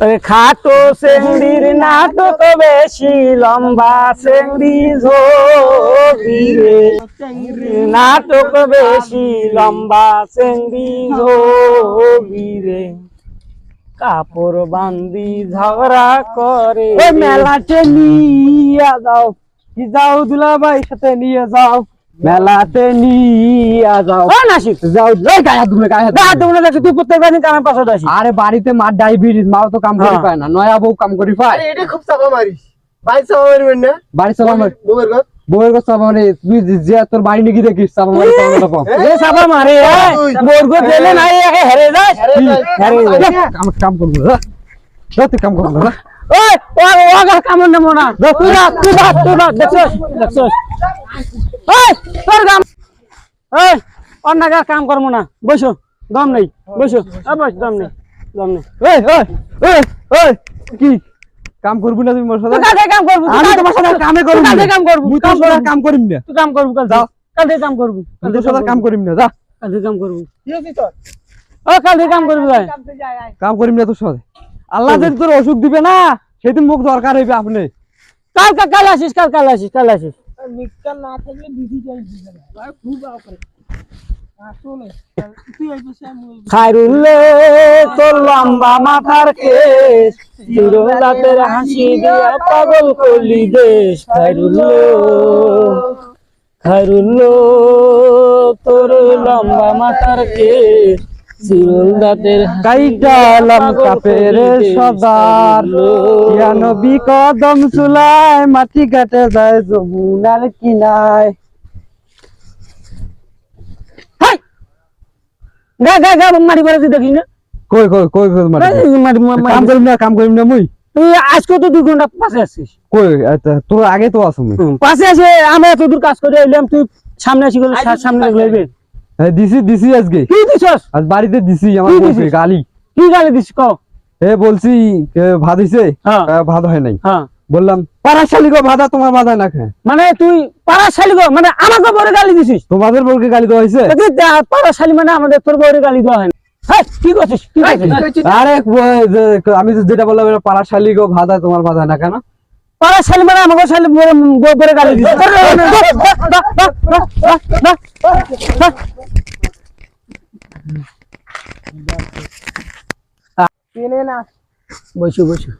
খাটো চেংড়ির নাটক বেশি, লম্বা চেংড়ি ঝোবি রে। নাটক বেশি, লম্বা চেংড়ি ঝোবি রে। কাপড় বান্দি ঝগড়া করে। মেলাতে নিয়ে যাও। যাও দুলা ভাই সাথে নিয়ে যাও। মেলাতে নিয়ে যাও ও নাসিক যাও এই গায়ে ধুলে গায়ে না ধুলে। তোমরা দেখো তুই প্রত্যেক দিন কামের পাশে আসি আরে বাড়িতে মার ডায়াবেটিস মাও তো কাম করি হ্যাঁ। পায় না নয়া বউ কাম করি পায় এটা খুব চাপা মারিস ভাই চাপা মারবেন না বাড়ি চাপা মার বউয়ের ঘর বউয়ের কাছে চাপা মারে তুই যে- তোর বাড়ি নাকি দেখিস চাপা মারি চাপা মারি চাপা। যে সাপা মারে বর্গ দিলে নাই একে হেরে যায় হেরে যায় যা, কাম কাম করব। যা, তুই কাম করব যা। ওই ও ও গা কামন নেমো তুই না তুই না তুই না দেখছস দেখছস কাম ওই অন্য গা কাম করব না। বসো দম নেই বসো। দম নেই দম নেই। এই, এই, এই, এই, কি? কাম করবি না তুমি মোর সাথে? তুই কাম করবি আমি তোমার সাথে কামে করবি কাম করবি মুই তোর সাথে কাম করিম না। তুই কাম করবি কাল যাও। কাম করবি আমি তোর সাথে কাম করিম না যা। কালকে কাম করবি। কি হয়েছে তোর? ও কালকে কাম করবি ভাই। কাম করিম না তোর সাথে। আল্লাহ যদি তোর অসুখ দিবে না সেদিন মুখ দরকার হইবে আপনি। কাল কাল কাল আসিস কাল কাল আসিস কাল আসিস। মিক্সার না থাকলে বিধি চাই দিবে না খুব তোর লম্বা মাথার কেস হাসি দিয়া পাগল করলি দেশ। খাইরুল্লো খাইরুল্লো তোর লম্বা মাথার কেস কাইটালাম কাপের ইয়া চুলায় মাটি কাটে যায় যমুনার কিনায়। গা গা গা মারি করে তুই দেখিস না। কই কই কই কই মারি মারি- কাম মারি করিম না কাম করিম না মুই? তুই আজকে তো দুই ঘণ্টা পাশে আসছিস কই আচ্ছা, তোর আগে তো আছো হুম, পাশে আসে আমরা এত দূর কাজ করে এলাম তুই সামনে আসি গেলে সামনে লাগবে হ্যাঁ, দিছি দিছি আজকে কি দিছস আজ বাড়িতে দিছি আমার গালি কি গালি দিস ক এ বলছি ভাত হইছে হ্যাঁ। ভাত হয় নাই হ্যাঁ বললাম পারাশালি গো ভাতা তোমার মাথায় না খায় মানে তুই গো মানে আমাকে গালি দিছিস তোমাদের বউকে গালি দেওয়া হয়েছে মানে আমাদের তোর গালি দেওয়া হয় না হ্যাঁ কি করছিস কি করছিস আরে আমি যেটা বললাম পারাশালি গো ভাতা তোমার মাথায় না কেন পাড়াশালি মানে আমাকে শালি গালি দিছিস চেনে না বসু বসু